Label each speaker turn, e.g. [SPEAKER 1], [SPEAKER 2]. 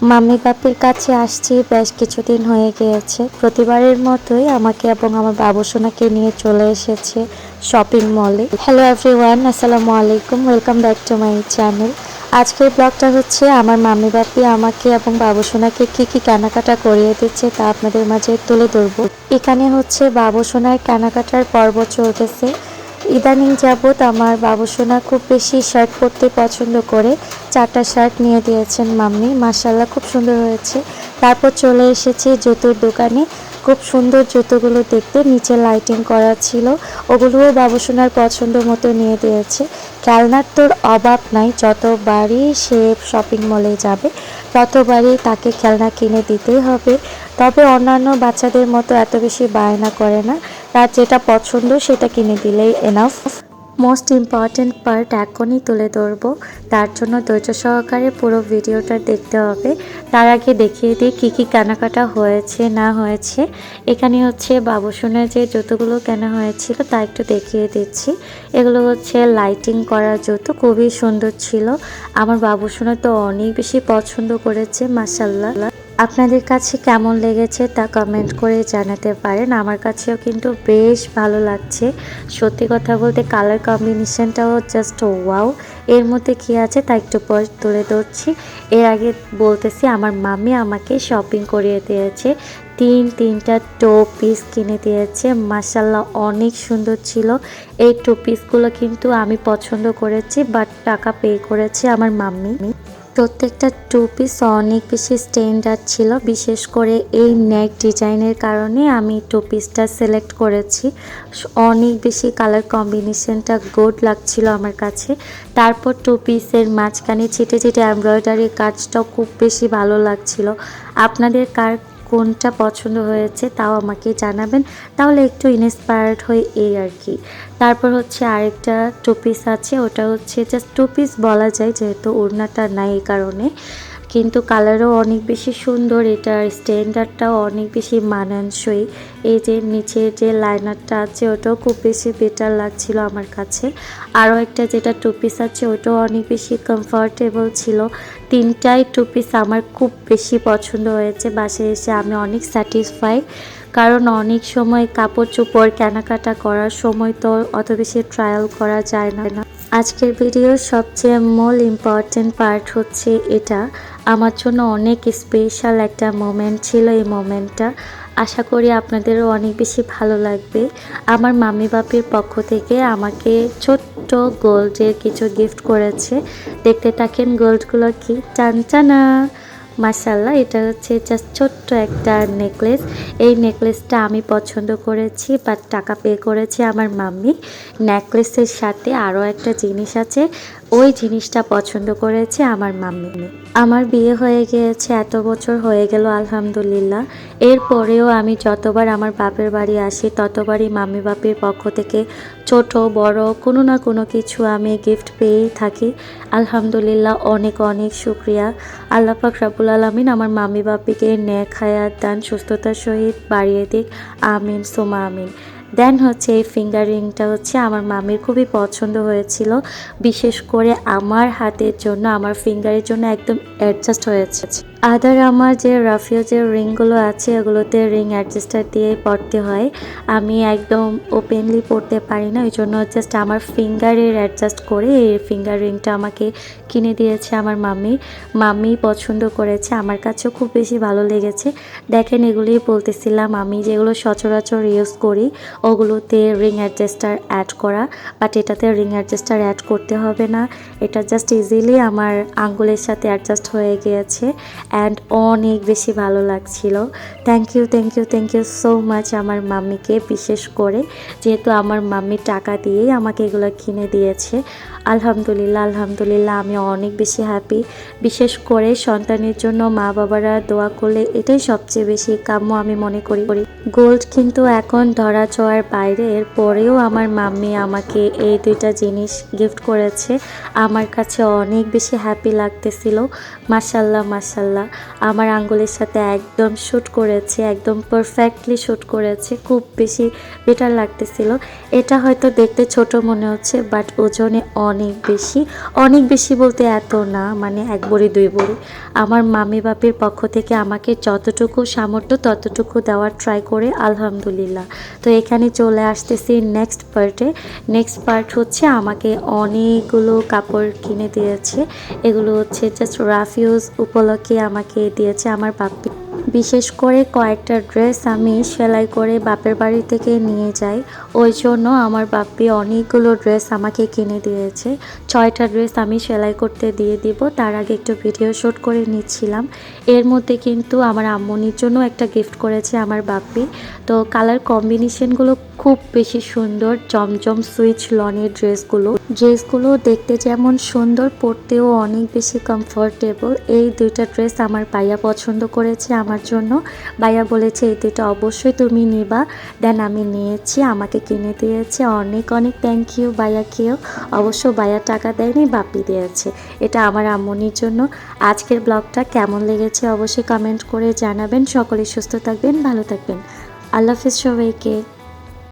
[SPEAKER 1] Mummy বাপির কাছে আসছি, বেশ কিছুদিন হয়ে গিয়েছে। প্রতিবারের মতোই আমাকে এবং আমার বাবুসোনাকে নিয়ে চলে এসেছে শপিং মলে হ্যালো এভরিওয়ান আসসালামু আলাইকুম welcome back to my channel আজকের ব্লগটা হচ্ছে আমার মাম্মি বাপি আমাকে এবং বাবুসোনাকে কি কি কেনাকাটা করিয়ে দিচ্ছে তা আপনাদের মাঝে তুলে ধরবো। এখানে হচ্ছে বাবুসোনার কেনাকাটার পর্ব চলতেছে। ইদানিং যাবৎ আমার বাবুসোনা খুব বেশি শার্ট পরতে পছন্দ করে। চারটা শার্ট নিয়ে দিয়েছেন মাম্মি। মাসাল্লাহ খুব সুন্দর হয়েছে। তারপর চলে এসেছি জুতোর দোকানে। খুব সুন্দর জুতোগুলো দেখতে, নিচে লাইটিং করা ছিল। ওগুলোও বাবুসোনার পছন্দ মতো নিয়ে দিয়েছে। খেলনার তোর অভাব নাই, যতবারই সে শপিং মলে যাবে, ততবারই তাকে খেলনা কিনে দিতেই হবে। তবে অন্যান্য বাচ্চাদের মতো এত বেশি বায়না করে না। তার যেটা পছন্দ সেটা কিনে দিলেই এনাফ মোস্ট ইম্পর্ট্যান্ট পার্ট এখনই তুলে ধরবো। তার জন্য ধৈর্য সহকারে পুরো ভিডিওটা দেখতে হবে। তার আগে দেখিয়ে দিই কী কী কেনাকাটা হয়েছে, না হয়েছে। এখানে হচ্ছে বাবুসোনার যে জুতোগুলো কেনা হয়েছিল তা একটু দেখিয়ে দিচ্ছি। এগুলো হচ্ছে লাইটিং করা জুতো, খুবই সুন্দর ছিল। আমার বাবুসোনা তো অনেক বেশি পছন্দ করেছে মাসাল্লাহ আপনাদের কাছে কেমন লেগেছে তা কমেন্ট করে জানাতে পারেন। আমার কাছেও কিন্তু বেশ ভালো লাগছে। সত্যি কথা বলতে কালার কম্বিনেশনটাও জাস্ট ওয়াও এর মধ্যে কি আছে তা একটু পর তুলে ধরছি। এর আগে বলতেছি, আমার মামি আমাকে শপিং করিয়ে দিয়েছে। তিন, তিনটা টো পিস কিনে দিয়েছে। মাসাল্লাহ অনেক সুন্দর ছিল। এই টো পিসগুলো কিন্তু আমি পছন্দ করেছি বাট টাকা পে করেছে আমার মাম্মি। প্রত্যেকটা টু পিস অনেক বেশি স্ট্যান্ডার্ড ছিল, বিশেষ করে এই নেক ডিজাইনের কারণে আমি টু পিসটা সিলেক্ট করেছি। অনেক বেশি কালার কম্বিনেশনটা গুড লাগছিল আমার কাছে। তারপর টু পিসের মাঝখানে ছিটে ছিটে এমব্রয়ডারি কাজটাও খুব বেশি ভালো লাগছিল। আপনাদের কার কোনটা পছন্দ হয়েছে তাও আমাকে জানাবেন। তাহলে একটু ইন্সপায়ার্ড হই এই আর কি। তারপর হচ্ছে আরেকটা টু পিস আছে, ওটা হচ্ছে জাস্ট টু পিস বলা যায়, যেহেতু ওড়নাটা নাই এই কারণে। কিন্তু কালারও অনেক বেশি সুন্দর, এটার স্ট্যান্ডার্ডটাও অনেক বেশি মানানসই। এই যে নিচের যে লাইনারটা আছে, ওটাও খুব বেশি বেটার লাগছিল আমার কাছে। আরও একটা যেটা টু পিস আছে, ওটাও অনেক বেশি কমফর্টেবল ছিল। তিনটাই টু পিস আমার খুব বেশি পছন্দ হয়েছে, বাসায় এসে আমি অনেক স্যাটিসফাই কারণ অনেক সময় কাপড় চোপড় কেনাকাটা করার সময় তো অত বেশি ট্রায়াল করা যায় না। আজকের ভিডিওর সবচেয়ে মূল ইম্পর্টেন্ট পার্ট হচ্ছে এটা। আমার জন্য অনেক স্পেশাল একটা মোমেন্ট ছিল এই মোমেন্টটা আশা করি আপনাদেরও অনেক বেশি ভালো লাগবে। আমার মামি বাপির পক্ষ থেকে আমাকে ছোট্ট গোল্ডের কিছু গিফট করেছে। দেখতে থাকেন গোল্ডগুলো কি? টানটানা! মাসাল্লাহ এটা হচ্ছে জাস্ট ছোট্ট একটা নেকলেস এই নেকলেসটা আমি পছন্দ করেছি বা টাকা পে করেছি আমার মাম্মি। নেকলেসের সাথে আরও একটা জিনিস আছে। ওই জিনিসটা পছন্দ করেছে আমার মাম্মি। আমার বিয়ে হয়ে গিয়েছে, এত বছর হয়ে গেল, আলহামদুলিল্লাহ। এরপরেও আমি যতবার আমার বাপের বাড়ি আসি, ততবারই মাম্মি বাপির পক্ষ থেকে ছোট, বড়, কোনো না কোনো কিছু আমি গিফট পেয়েই থাকি। আলহামদুলিল্লাহ, অনেক অনেক শুক্রিয়া। আল্লাহ পাক রাবুল আলমিন আমার মাম্মি বাপিকে নেক হায়াত দান, সুস্থতার সহিত বাড়িয়ে দিক। আমিন, সোমা আমিন। দেন হচ্ছে এই ফিঙ্গার রিংটা হচ্ছে আমার মামির খুবই পছন্দ হয়েছিল। বিশেষ করে আমার হাতের জন্য, আমার ফিঙ্গারের জন্য একদম অ্যাডজাস্ট হয়েছে। আদার আমার যে রাফিও যে রিংগুলো আছে ওগুলোতে রিং অ্যাডজাস্টার দিয়ে পড়তে হয়। আমি একদম ওপেনলি পড়তে পারি না ওই জন্য জাস্ট আমার ফিঙ্গারের অ্যাডজাস্ট করে এই ফিঙ্গার রিংটা আমাকে কিনে দিয়েছে আমার মাম্মি। মাম্মি পছন্দ করেছে, আমার কাছেও খুব বেশি ভালো লেগেছে। দেখেন, এগুলিই বলতেছিলাম আমি যেগুলো সচরাচর ইউজ করি, ওগুলোতে রিং অ্যাডজাস্টার অ্যাড করা। বাট এটাতে রিং অ্যাডজাস্টার অ্যাড করতে হবে না, এটা জাস্ট ইজিলি আমার আঙ্গুলের সাথে অ্যাডজাস্ট হয়ে গিয়েছে। অ্যান্ড অনেক বেশি ভালো লাগছিল। Thank you thank you thank you so much আমার মাম্মিকে বিশেষ করে, যেহেতু আমার মাম্মি টাকা দিয়েই আমাকে এগুলো কিনে দিয়েছে। আলহামদুলিল্লাহ আলহামদুলিল্লাহ আমি অনেক বেশি হ্যাপি বিশেষ করে সন্তানের জন্য মা বাবারা দোয়া করলে এটাই সবচেয়ে বেশি কাম্য আমি মনে করি। গোল্ড কিন্তু এখন ধরা ছোঁয়ার বাইরে। পরেও আমার মাম্মি আমাকে এই দুইটা জিনিস গিফট করেছে। আমার কাছে অনেক বেশি হ্যাপি লাগতেছিল। মাসাল্লাহ মাসাল্লাহ আমার আঙ্গুলের সাথে একদম শ্যুট করেছে, একদম পারফেক্টলি শ্যুট করেছে। খুব বেশি বেটার লাগতেছিল। এটা হয়তো দেখতে ছোট মনে হচ্ছে বাট ওজনে অনেক বেশি। অনেক বেশি বলতে এত না মানে এক বড়ি, দুই বড়ি। আমার মামি বাপির পক্ষ থেকে আমাকে যতটুকু সামর্থ্য, ততটুকু দেওয়ার ট্রাই করে, আলহামদুলিল্লাহ। তো এখানে চলে আসতেছি নেক্সট পার্টে নেক্সট পার্ট হচ্ছে আমাকে অনেকগুলো কাপড় কিনে দিয়েছে। এগুলো হচ্ছে জাস্ট রাফিউজ উপলক্ষে আমাকে দিয়েছে আমার বাপ্পি। বিশেষ করে কয়েকটা ড্রেস আমি সেলাই করে বাপের বাড়ি থেকে নিয়ে যাই। ওই জন্য আমার বাপ্পি অনেকগুলো ড্রেস আমাকে কিনে দিয়েছে। ছয়টা ড্রেস আমি সেলাই করতে দিয়ে দিব, তার আগে একটু ভিডিও শ্যুট করে নিচ্ছিলাম। এর মধ্যে কিন্তু আমার আম্মনির জন্য একটা গিফট করেছে আমার বাপ্পি। তো কালার কম্বিনেশনগুলো খুব বেশি সুন্দর, জমজম সুইচ লনের ড্রেসগুলো। ড্রেসগুলো দেখতে যেমন সুন্দর, পরতেও অনেক বেশি কমফোর্টেবল এই দুইটা ড্রেস আমার ভাইয়া পছন্দ করেছে আমার জন্য। ভাইয়া বলেছে, এই দুইটা অবশ্যই তুমি নিবা। দেন আমি নিয়েছি, আমাকে কিনে দিয়েছে। অনেক অনেক থ্যাংক ইউ ভাইয়াকেও। অবশ্য ভাইয়া টাকা দেয়নি, বাপি দিয়েছে। এটা আমার আম্মনির জন্য। আজকের ব্লগটা কেমন লেগেছে অবশ্যই কমেন্ট করে জানাবেন। সকলে সুস্থ থাকবেন, ভালো থাকবেন। আল্লাহ হাফিজ সবাইকে।